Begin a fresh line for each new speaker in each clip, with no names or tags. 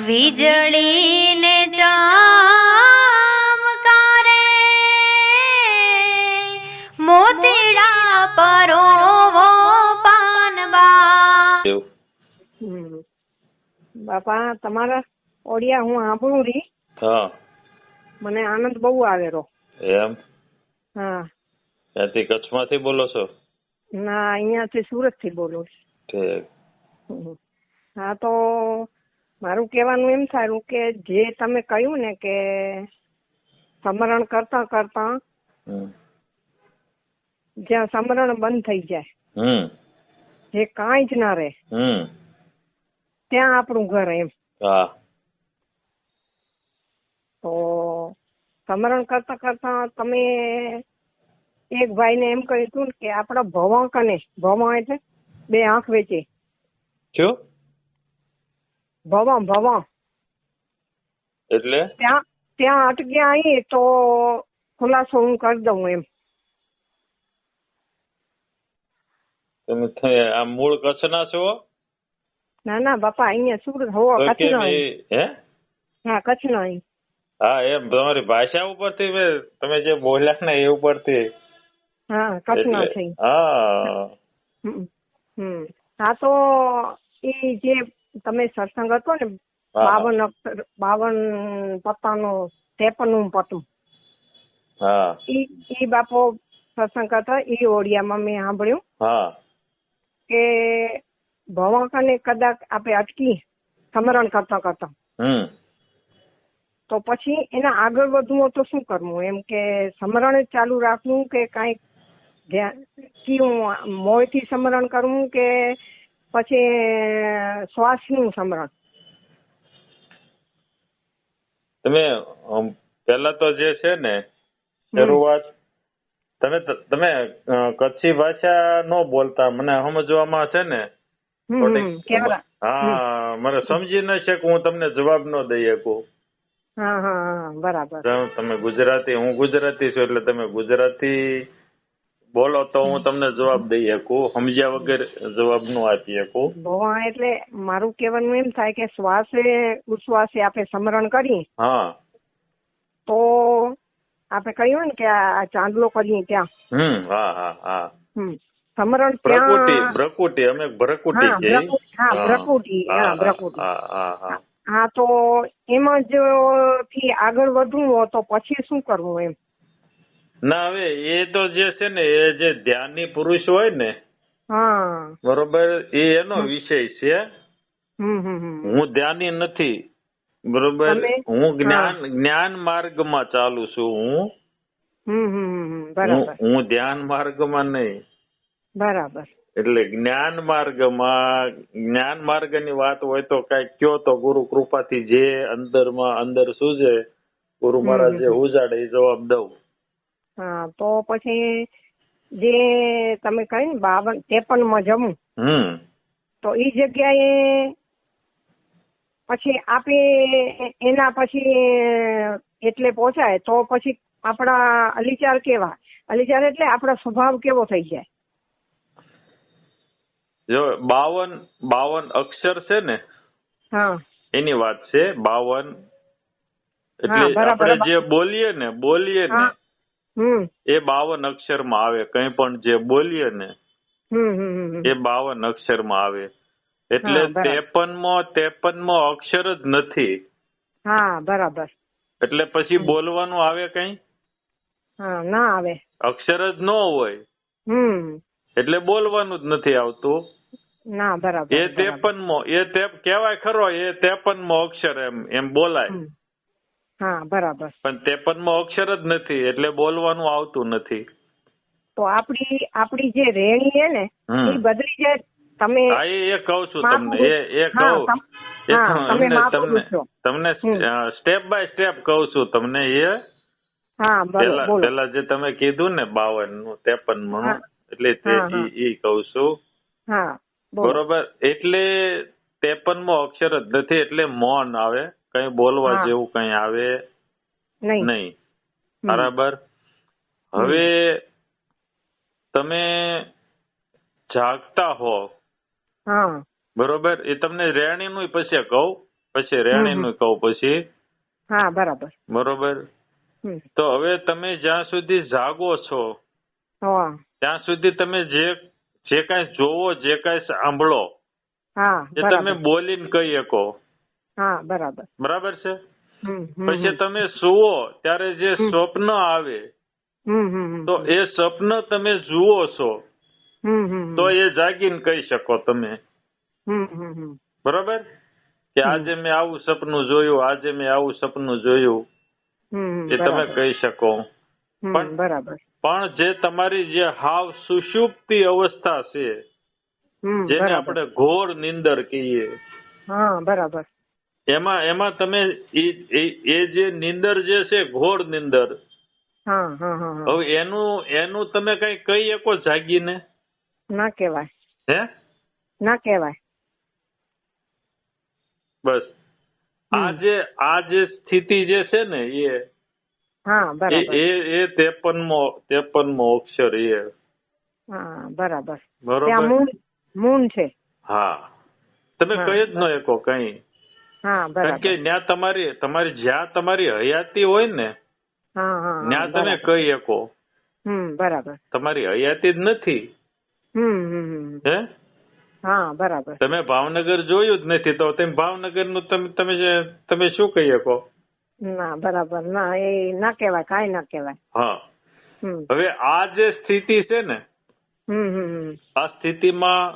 વીજળીને ચમકારે મોતીડા પરોવો પાનબા.
બાપા તમારા ઓડિયા હું સાંભળું રી.
હા.
મને આનંદ બહુ આવેલો
એમ?
હા.
ત્યાંથી કચ્છમાંથી બોલો છો?
ના અહીંયાથી સુરતથી બોલું છું.
ઠીક.
હા તો મારું કહેવાનું એમ સારું કે જે તમે કહ્યું ને કે સમરણ કરતા કરતા જ્યાં સમરણ બંધ થઈ જાય જે કાંઈ જ ના રહે ત્યાં આપણું ઘર એમ. તો સમરણ કરતા કરતા તમે એક ભાઈને એમ કહ્યું હતું કે આપણા ભવા અને ભવા એટલે બે આંખ વેચે.
શું?
ભવા ભવા
એટલે?
ત્યાં ત્યાં અટક્યા અહીં તો ખુલાસો હું કરી દઉં એમ.
તમે આ મૂળ કચ્છના છો?
ના ના બાપા અહીંયા સુરત હો
તો
કચ્છનો
હે?
હા કચ્છનો અહીં.
હા એમ તમારી ભાષા ઉપરથી તમે જે બોલ્યા ને એ ઉપરથી.
હા કચ્છનો
એટલે-
છે
હા.
હા તો એ જે તમે સત્સંગ હતો ને બાવન અક્ષર બાવન પત્તાનો ત્રેપનનું પત્તું.
હા.
ઈ ઈ બાપો સત્સંગ કરતા ઈ ઓડિયામાં મેં સાંભળ્યું.
હા.
કે ભવાકાને કદાચ આપણે અટકી સમરણ કરતા કરતા.
હમ.
તો પછી એના આગળ વધવું તો શું કરવું? એમ કે સમરણ ચાલુ રાખવું કે કાંઈક ધ્યાન કયું મોંથી સમરણ કરવું કે પછી શ્વાસનું સમરણ.
તમે પહેલા તો જે છે ને શરૂઆત તમે તમે કચ્છી ભાષા નો બોલતા. મને સમજવામાં છે ને? હા મને સમજી ન શકું હું તમને જવાબ ન દઈ શકું.
બરાબર.
તમે ગુજરાતી હું ગુજરાતી છું એટલે તમે ગુજરાતી બોલો તો હું તમને જવાબ દઈ શકું સમજ્યા વગર જવાબ ન આપી શકું.
ભવા એટલે મારું કહેવાનું એમ થાય કે શ્વાસે ઉશ્વાસે આપણે સમરણ કરી
હા.
તો આપણે કહ્યું ને કે આ ચાંદલો કરીએ ત્યાં.
હમ હા હા હા.
હમ. સમરણ પ્રકૃતિ
પ્રકૃતિ અમે ભ્રકુટી
હા, ભ્રકુટી, હા, ભ્રકુટી.
હા
તો એમાં જો થી આગળ વધવું હોય તો પછી શું કરવું એમ?
ના હવે એ તો જે છે ને એ જે ધ્યાની પુરુષ હોય ને
હા.
બરોબર એ એનો વિષય છે. હું ધ્યાની નથી બરોબર હું જ્ઞાન જ્ઞાન માર્ગમાં ચાલુ છું હું. હું ધ્યાન માર્ગ માર્ગમાં નહીં.
બરાબર.
એટલે જ્ઞાન માર્ગમાં જ્ઞાન માર્ગની વાત હોય તો કઈ કયો તો ગુરુ કૃપાથી જે અંદરમાં અંદર સૂઝે ગુરુ મહારાજ જે. ઉજાડે એ જવાબ દઉં.
હા તો પછી જે તમે કહ્યું ને બાવન ત્રેપનમાં જમું તો એ જગ્યાએ પછી આપે એના પછી એટલે પહોંચાય તો પછી આપણા અલીચાર કેવા? અલીચાર એટલે આપણો સ્વભાવ કેવો થઈ જાય?
જો બાવન બાવન અક્ષર છે ને
હા.
એની વાત છે બાવન. એટલે આપણે જે બોલીએ ને બોલીએ ને એ બાવન અક્ષરમાં આવે કંઈ પણ જે બોલીએ ને. એ બાવન અક્ષરમાં આવે. એટલે
તેપન બરાબર.
ત્રેપનમો ત્રેપનમો અક્ષર જ નથી.
હા બરાબર.
એટલે પછી બોલવાનું આવે કઈ?
ના આવે.
અક્ષર જ ન હોય. એટલે બોલવાનું જ નથી આવતું.
ના બરાબર
એ
તેપન
ત્રેપનમો એ કેવાય ખરો એ ત્રેપનમો અક્ષર એમ એમ બોલાય.
હા બરાબર.
પણ ત્રેપનમો અક્ષર જ નથી એટલે બોલવાનું આવતું નથી.
તો આપણી આપણી જે રેણી છે ને એ બદલી જાય. તમે
હા એ એ કહું છું તમને એ એ કહું. એ તમને તમને સ્ટેપ બાય સ્ટેપ કહું છું તમને એ. પેલા જે તમે કીધું ને બાવનનું
ત્રેપનનું
એટલે ઈ કહું છું. બરોબર એટલે ત્રેપનમો અક્ષર જ નથી એટલે મૌન આવે. કઈ બોલવા જેવું કઈ આવે
નહીં.
બરાબર? હવે તમે જાગતા હો. બરોબર? એ તમને રેણી નું પછી કહું. પછી રેણીનું કહું પછી.
હા બરાબર.
બરોબર? તો હવે તમે જ્યાં સુધી જાગો છો ત્યાં સુધી તમે જે જે કાંઈ જોવો જે કાંઈ સાંભળો એ તમે બોલીને કહી શકો.
હા બરાબર.
બરાબર છે? પછી તમે સુવો ત્યારે જે સ્વપ્ન આવે તો એ સ્વપ્ન તમે જુઓ છો. તો એ જાગીને કહી શકો તમે. બરાબર? કે આજે મેં આવું સપનું જોયું આજે મેં આવું સપનું જોયું. એ તમે કહી શકો. પણ-
બરાબર.
પણ જે તમારી જે હાવ સુષુપ્તિ અવસ્થા છે જેને આપણે ઘોર નિંદર કહીએ.
હા બરાબર.
એમાં એમાં તમે એ જે નિંદર જે છે ઘોર નિંદર. હવે એનું એનું તમે કઈ કહી શકો જાગીને?
ના કહેવાય.
હે?
ના કહેવાય.
બસ. આ જે આ જે સ્થિતિ જે છે ને એ
હા
એ એ ત્રેપનમો ત્રેપનમો અક્ષર એ.
હા બરાબર.
બરોબર?
મૂન છે.
હા. તમે કહી જ ન શકો કઈ.
હા
કારણ કે
બરાબર
ત્યાં તમારી તમારી જ્યાં તમારી હયાતી હોય ને ત્યાં તમે કહી શકો.
હમ બરાબર.
તમારી હયાતી જ નથી.
હમ હમ હમ
હે?
હા બરાબર.
તમે ભાવનગર જોયું જ નથી તો તમે ભાવનગરનું તમે તમે તમે શું કહી શકો?
ના બરાબર. ના એ ના કહેવાય કાંઈ ના કહેવાય.
હા.
હમ.
હવે આ જે સ્થિતિ છે ને. આ સ્થિતિમાં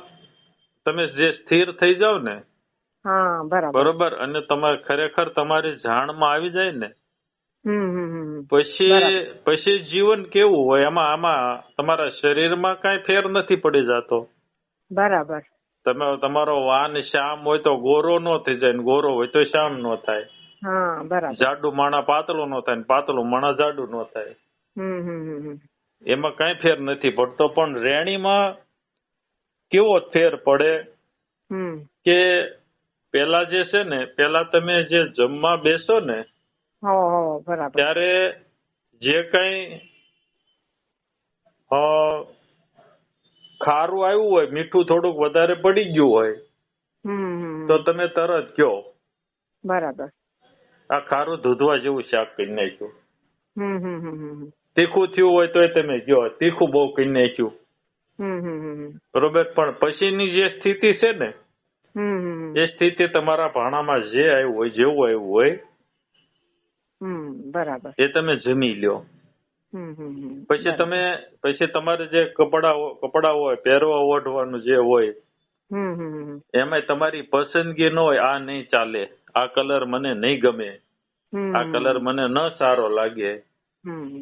તમે જે સ્થિર થઈ જાવ ને
બરાબર.
અને તમારે ખરેખર તમારી જાણમાં આવી જાય ને. પછી પછી જીવન કેવું હોય? એમાં આમાં તમારા શરીરમાં કઈ ફેર નથી પડી જતો?
બરાબર.
તમે તમારો વાન શ્યામ હોય તો ગોરો નો થઈ જાય ગોરો હોય તો શ્યામ નો થાય. જાડું માણા પાતળું નો થાય પાતળું માણા જાડું નો થાય. એમાં કઈ ફેર નથી પડતો પણ રેણીમાં કેવો ફેર પડે કે પેલા જે છે ને પેલા તમે જે જમવા બેસો ને ત્યારે જે કઈ ખારું આવ્યું હોય મીઠું થોડુંક વધારે પડી ગયું હોય તો તમે તરત કયો
બરાબર.
આ ખારું દૂધવા જેવું શાક કરી નાખ્યું.
હમ હમ હમ હમ
તીખું થયું હોય તોય તમે કયો તીખું બહુ કરી નાખ્યું. બરોબર? પણ પછીની જે સ્થિતિ છે ને. એ સ્થિતિ તમારા ભાણામાં જે આવ્યું હોય જેવું આવ્યું હોય
બરાબર.
એ તમે જમી લ્યો. પછી તમે પછી તમારે જે કપડા કપડા હોય પહેરવા ઓઢવાનું જે હોય. એમાં તમારી પસંદગી ન હોય આ નહીં ચાલે. આ કલર મને નહીં ગમે. આ કલર મને ન સારો લાગે.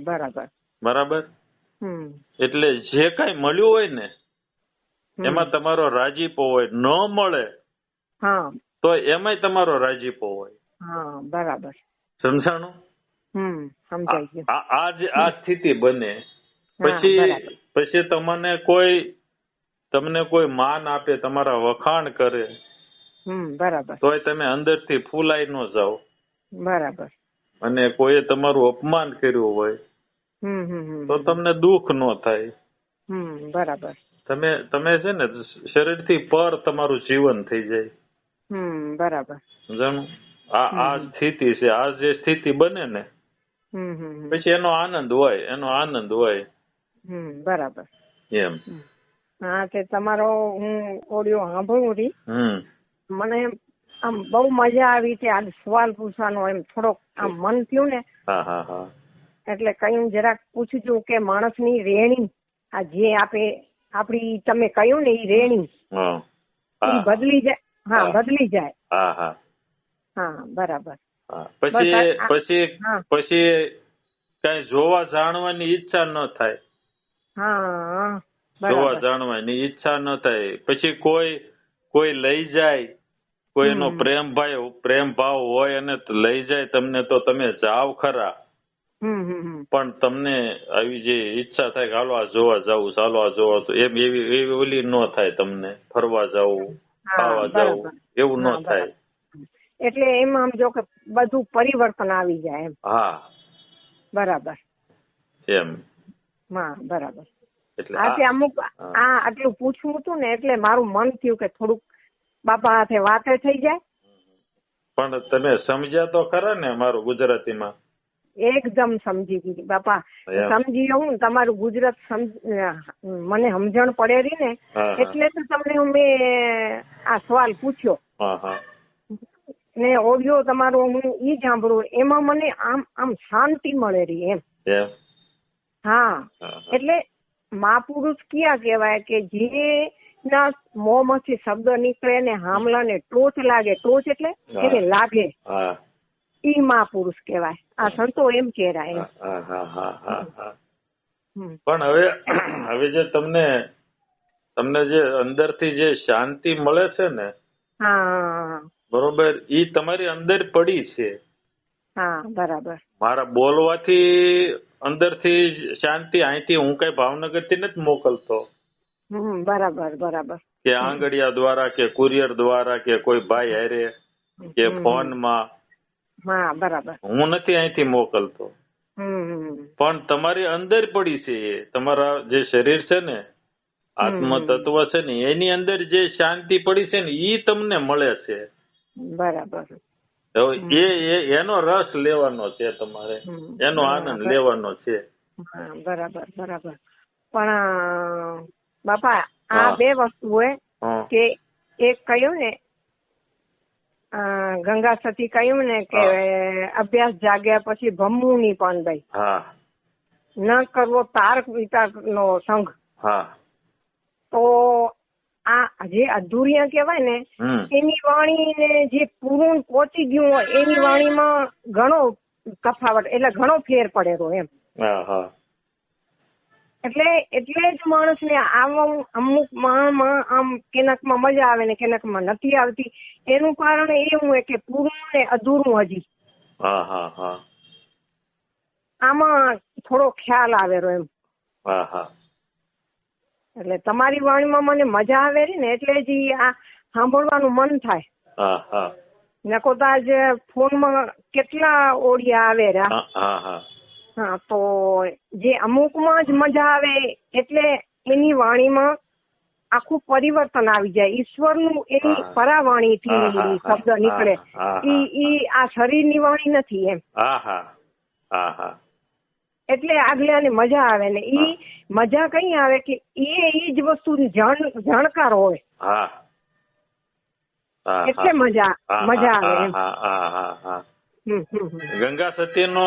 બરાબર.
બરાબર?
હમ.
એટલે જે કઈ મળ્યું હોય ને. એમાં તમારો રાજીપો હોય ન મળે
હા.
તો એમાંય તમારો રાજીપો હોય.
હા બરાબર.
સમજાણું?
હમ સમજાઈ ગયું.
આ આ આ સ્થિતિ બને. પછી પછી તમને કોઈ તમને કોઈ માન આપે તમારા વખાણ કરે
હમ બરાબર.
તોય તમે અંદરથી ફૂલાઈ ન જાઓ.
બરાબર.
અને કોઈએ તમારું અપમાન કર્યું હોય તો તમને દુઃખ ન થાય.
બરાબર.
તમે તમે છે ને શરીરથી પર તમારું જીવન થઈ જાય.
હમ બરાબર.
સમજાણું? આ આ સ્થિતિ છે. આ જે સ્થિતિ બને ને. પછી એનો આનંદ હોય એનો આનંદ હોય.
હમ બરાબર.
એમ.
હા તે તમારો હું ઓડિયો સાંભળું હતી મને આમ બહુ મજા આવી છે આ સવાલ પૂછવાનો એમ થોડોક આમ મન થયું ને. એટલે કયું જરાક પૂછજો કે માણસની રેણી આ જે આપે આપડી તમે કહ્યું ને એ રેણી બદલી જાય હા. બદલી જાય.
હા હા.
હા બરાબર.
પછી પછી પછી કઈ જોવા જાણવાની ઈચ્છા ન થાય.
હા
જોવા જાણવાની ઈચ્છા ન થાય. પછી કોઈ કોઈ લઈ જાય કોઈનો. પ્રેમ ભાઈ પ્રેમ ભાવ હોય અને લઈ જાય તમને તો તમે જાવ ખરા. પણ તમને આવી જે ઈચ્છા થાય કે હાલો આ જોવા જવું ચાલો આ જોવા તો એમ એવી એવી ઓલી ન થાય તમને ફરવા જવું ખાવા જવું એવું ન થાય.
એટલે એમ આમ જો કે બધું પરિવર્તન આવી જાય એમ.
હા.
બરાબર.
એમ.
હા બરાબર.
એટલે આજે
અમુક. આ આટલું પૂછવું હતું ને એટલે મારું મન થયું કે થોડુંક બાપા હાથે વાતે થઈ જાય.
પણ તમે સમજ્યા તો ખરા ને મારું ગુજરાતીમાં.
એકદમ સમજી ગઈ. બાપા સમજી હું તમારું ગુજરાત મને સમજણ પડેલી ને
હા, હા.
એટલે તો તમને મેં આ સવાલ પૂછ્યો. ને ઓડિયો તમારો હું ઈ સાંભળું એમાં મને આમ આમ શાંતિ મળેલી રહી
એમ.
હા. એટલે મહાપુરુષ ક્યાં કહેવાય કે જે ના મોમાંથી શબ્દ નીકળે ને હામલા ને ટોચ લાગે ટોચ એટલે એને લાગે. ઈ મહાપુરુષ કહેવાય. આ સંતો એમ હમ.
પણ હવે હવે જે તમને તમને જે અંદરથી જે શાંતિ મળે છે ને
હા.
બરોબર ઈ તમારી અંદર પડી છે.
હા બરાબર.
મારા બોલવાથી અંદરથી શાંતિ અહીંથી હું કઈ ભાવનગરથી નથી મોકલતો.
બરાબર બરાબર.
કે આંગળિયા દ્વારા કે કુરિયર દ્વારા કે કોઈ ભાઈ હારે કે
ફોન
ફોનમાં
હા બરાબર.
હું નથી અહીંથી મોકલતો. પણ તમારી અંદર પડી છે તમારા જે શરીર છે ને આત્મ તત્વ છે ને એની અંદર જે શાંતિ પડી છે ને એ તમને મળે છે.
બરાબર.
એ એ- એનો રસ લેવાનો છે તમારે. એનો આનંદ લેવાનો છે.
હા બરાબર બરાબર. પણ બાપા આ બે વસ્તુ હોય કે એક કહ્યું ને ગંગા સતી કહ્યું ને કે અભ્યાસ જાગ્યા પછી ભમવું નહીં પણ ભાઈ. ન કરવો તારક વિતારકનો સંઘ. તો આ જે અધૂરિયા કહેવાય ને એની વાણીને જે પૂરું પહોંચી ગયું હોય એની વાણીમાં ઘણો તફાવત એટલે ઘણો ફેર પડેલો એમ. એટલે એટલે જ માણસને આમ અમુક આમ કેનકમાં મજા આવે ને કેનકમાં નથી આવતી. એનું કારણ એવું હોય કે પૂરું ને અધૂરું હજી. આમાં થોડો ખ્યાલ આવેલો એમ. એટલે તમારી વાણીમાં મને મજા આવે ને એટલે જ ઈ આ સાંભળવાનું મન થાય. નકોતા જ ફોનમાં કેટલા ઓડિયા આવે રહ્યા.
હા
તો જે અમુકમાં જ મજા આવે એટલે એની વાણીમાં આખું પરિવર્તન આવી જાય. ઈશ્વરનું એની
પરાવાણી
પરાવાણીથી શબ્દ નીકળે. ઈ ઈ આ શરીરની વાણી નથી એમ.
એટલે હા. હા હા.
એટલે આગલાને મજા આવે ને ઈ મજા કઈ આવે કે એ ઈ જ વસ્તુની જાણકાર હોય. એટલે મજા મજા આવે એમ.
હા
સતી.
ગંગા સતીનો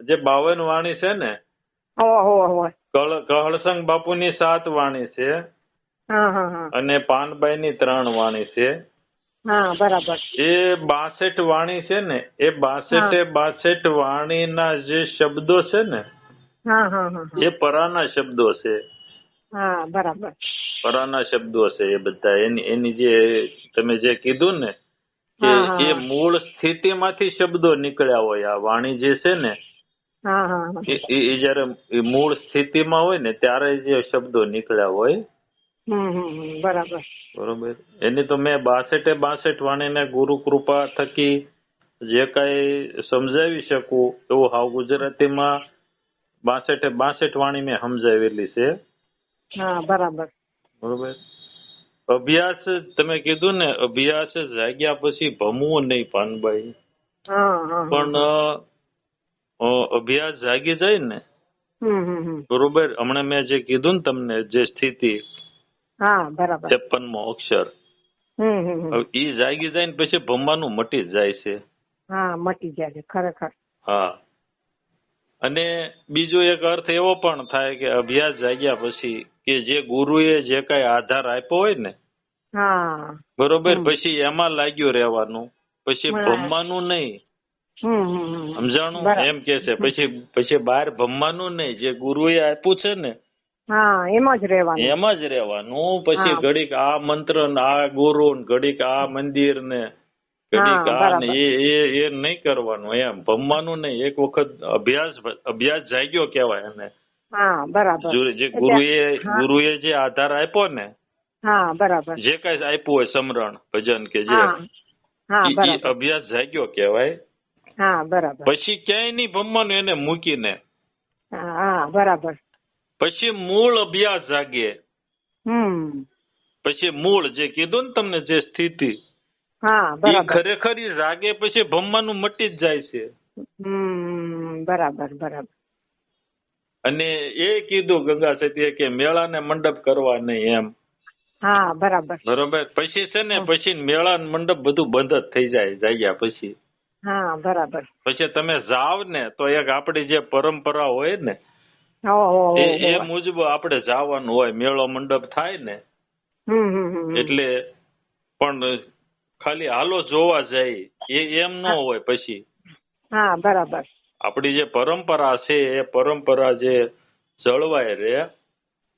જે બાવન વાણી છે ને ની કહળસંગ બાપુની સાત વાણી છે
અને હા
ની ત્રણ વાણી છે.
બરાબર.
એ બાસઠ વાણી છે ને એ બાસઠે બાસઠ વાણીના જે શબ્દો છે ને. એ પરાના શબ્દો છે.
બરાબર.
પરાના શબ્દો છે એ બધા. એની એની જે તમે જે કીધું ને કે એ મૂળ સ્થિતિમાંથી શબ્દો નીકળ્યા હોય આ વાણી જે છે ને એ જયારે મૂળ સ્થિતિમાં હોય ને ત્યારે જે શબ્દો નીકળ્યા હોય.
બરાબર.
બરોબર. એની તો મેં બાસઠે બાસઠ વાણીને ગુરુ કૃપા થકી જે કઈ સમજાવી શકું એવું હાવ ગુજરાતીમાં બાસઠે બાસઠ વાણી મેં સમજાવેલી છે.
હા બરાબર.
બરોબર. અભ્યાસ તમે કીધું ને અભ્યાસ જાગ્યા પછી ભમવું નહીં પાનબાઈ. પણ અભ્યાસ જાગી જાય ને બરોબર? હમણાં મેં જે કીધું ને તમને જે સ્થિતિ ત્રેપનમો અક્ષર. ઈ જાગી જાય ને પછી ભમવાનું મટી જ જાય છે.
હા મટી જાય છે ખરેખર.
હા. અને બીજો એક અર્થ એવો પણ થાય કે અભ્યાસ જાગ્યા પછી કે જે ગુરુએ જે કઈ આધાર આપ્યો હોય ને
હા.
બરોબર? પછી એમાં લાગ્યું રહેવાનું. પછી ભમવાનું નહીં. સમજાણું? એમ કે છે. પછી પછી બહાર ભમવાનું નહીં. જે ગુરુએ આપ્યું છે ને
એમ જ રહેવાનું.
એમાં જ રહેવાનું. પછી ઘડીક આ મંત્ર ને આ ગુરુ ને ઘડીક આ મંદિર ને ઘડીક આ ને એ એ એ નહીં કરવાનું. એમ. ભમવાનું નહીં. એક વખત અભ્યાસ અભ્યાસ જાગ્યો કહેવાય એને.
હા બરાબર.
જે ગુરુએ ગુરુએ જે આધાર આપ્યો ને
હા બરાબર.
જે કઈ આપ્યું હોય સમરણ ભજન કે જે અભ્યાસ જાગ્યો કહેવાય.
હા બરાબર.
પછી ક્યાંય નહીં ભમવાનું એને મૂકીને.
હા હા બરાબર.
પછી મૂળ અભ્યાસ જાગે.
હમ.
પછી મૂળ જે કીધું ને તમને જે સ્થિતિ
હા બરાબર.
ખરેખર જાગે પછી ભમવાનું મટી જ જાય છે.
હમ બરાબર બરાબર.
અને એ કીધું ગંગા સતીએ કે મેળા ને મંડપ કરવા નહીં એમ.
હા બરાબર.
બરોબર? પછી છે ને પછી મેળા ને મંડપ બધું બંધ જ થઈ જાય જાગ્યા પછી.
હા બરાબર.
પછી તમે જાવ ને તો એક આપણી જે પરંપરા હોય ને એ મુજબ આપણે જવાનું હોય. મેળો મંડપ થાય ને એટલે પણ ખાલી હાલો જોવા જાય એ એમ ન હોય પછી.
હા બરાબર.
આપણી જે પરંપરા છે એ પરંપરા જે જળવાય રે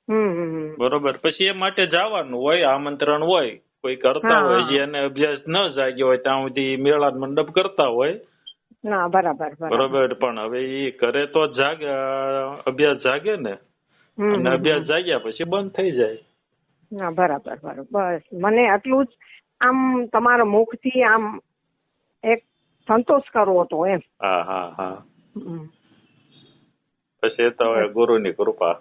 હમ હમ હમ.
બરોબર? પછી એ માટે જવાનું હોય આમંત્રણ હોય. કોઈ કરતા હોય
જેને
જે એને અભ્યાસ ન જાગ્યો હોય ત્યાં સુધી મેળા મંડપ કરતા હોય.
ના બરાબર બરાબર.
બરોબર પણ હવે એ કરે તો જાગે અભ્યાસ જાગે ને. અને અભ્યાસ જાગ્યા પછી બંધ થઈ જાય.
ના બરાબર બરાબર. બસ મને આટલું જ આમ તમારા મુખથી આમ એક સંતોષ કરવો હતો એમ.
હા હા હા. પછી તો હવે ગુરુની કૃપા.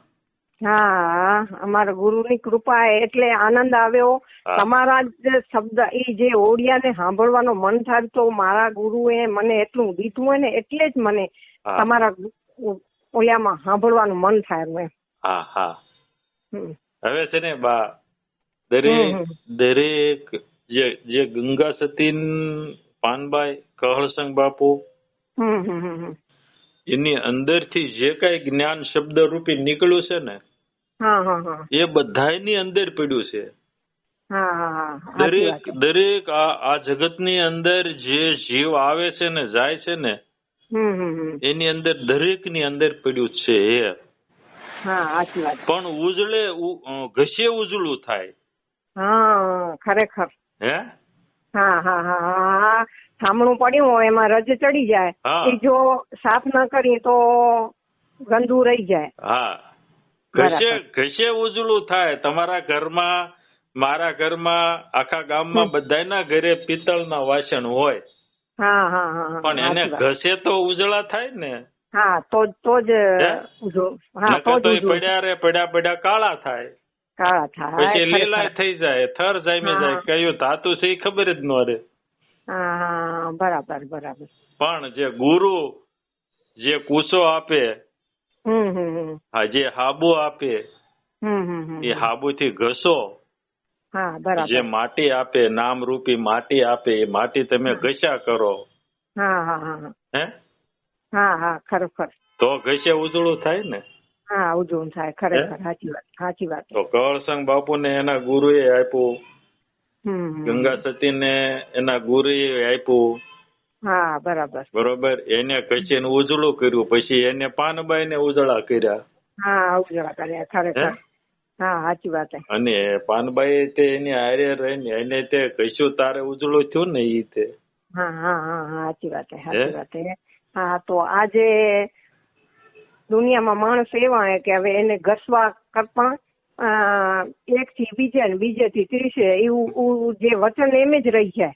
હા અમારા ગુરુની કૃપા એટલે આનંદ આવ્યો. તમારા જ શબ્દ એ જે ઓડિયાને સાંભળવાનો મન થાય તો મારા ગુરુએ મને એટલું દીધું હોય ને એટલે જ મને તમારા ઓલિયામાં સાંભળવાનું મન થાય એમ.
હા હા. હવે છે ને બા દરેક દરેક જે જે ગંગા સતીન પાનબાઈ કહળસંગ બાપુ. એની અંદરથી જે કઈ જ્ઞાન શબ્દ રૂપી નીકળ્યું છે ને એ બધાની અંદર પડ્યું છે. દરેક દરેક આ જગતની અંદર જે જીવ આવે છે ને જાય છે ને એની અંદર દરેકની અંદર પડ્યું છે એ. પણ ઉજળે ઘસે ઉજળું થાય.
હા ખરેખર.
હે?
હા હા હા હા હા સામણું પડ્યું હોય એમાં રજ ચડી જાય. એ જો સાફ ન કરી તો ગંદુ રહી જાય.
હા. ઘસે ઘસે ઉજળું થાય. તમારા ઘરમાં મારા ઘરમાં આખા ગામમાં બધાના ઘરે પિત્તળના વાસણ હોય.
હા હા હા હા.
પણ એને ઘસે તો ઉજળા થાય ને?
હા તો તો જ
હા?
તો જ
પડ્યા રે પડ્યા પડ્યા કાળા થાય.
કાળા થાય
લીલા થઈ જાય થર જામી. જાય કયું ધાતુ છે એ ખબર જ ન રહે.
હા બરાબર બરાબર.
પણ જે ગુરુ જે કુસો આપે હા જે હાબુ આપે
હમ
એ હાબુથી ઘસો.
હા
જે માટી આપે નામ રૂપી માટી આપે એ માટી તમે. ઘસ્યા કરો.
હા હા હા હા.
હે?
હા હા ખરેખર.
તો ઘસે ઉજળું થાય ને.
હા ઉજવણ થાય. ખરેખર સાચી વાત સાચી વાત.
તો કળસંગ બાપુને એના ગુરુએ આપ્યું. ગંગા સતીને એના ગુરુએ આપ્યું.
હા બરાબર.
બરોબર? એને ઘસીને ઉજળું કર્યું. પછી એને પાનબાઈને ઉજળા કર્યા.
હા ઉજળા કર્યા ખરેખર.
હા?
સાચી વાત.
અને પાનબાઈ તે એની હારે રહીને એને તે કશું તારે ઉજળું થયું ને ઈ તે.
હા હા હા સાચી વાત સાચી વાત હા તો આજે દુનિયામાં માણસ એવા કે હવે એને ઘસવા કરતા એક થી બીજે ને બીજેથી ત્રીસે એવું જે વચન એમ જ રહી જાય.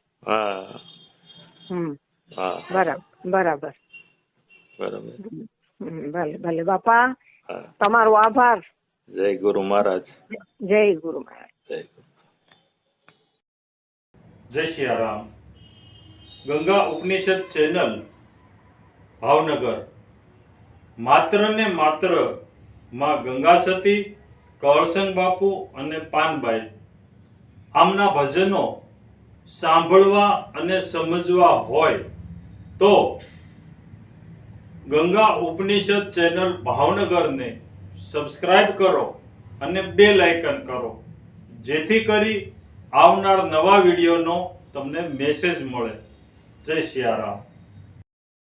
હમ. બરાબર. બરાબર.
બરાબર
ભલે ભલે. બાપા તમારો આભાર.
જય ગુરુ મહારાજ.
જય ગુરુ મહારાજ.
જય ગુરુ.
જય સિયારામ ગંગા ઉપનિષદ ચેનલ ભાવનગર. માત્ર ને માત્રમાં ગંગા સતી કરસન બાપુ અને પાનબાઈ. આમના ભજનો સાંભળવા અને સમજવા હોય તો ગંગા ઉપનિષદ ચેનલ ભાવનગરને સબસ્ક્રાઇબ કરો અને બેલ આઇકન કરો. જેથી કરી આવનાર નવા વિડીયોનો તમને મેસેજ મળે. જય સિયારામ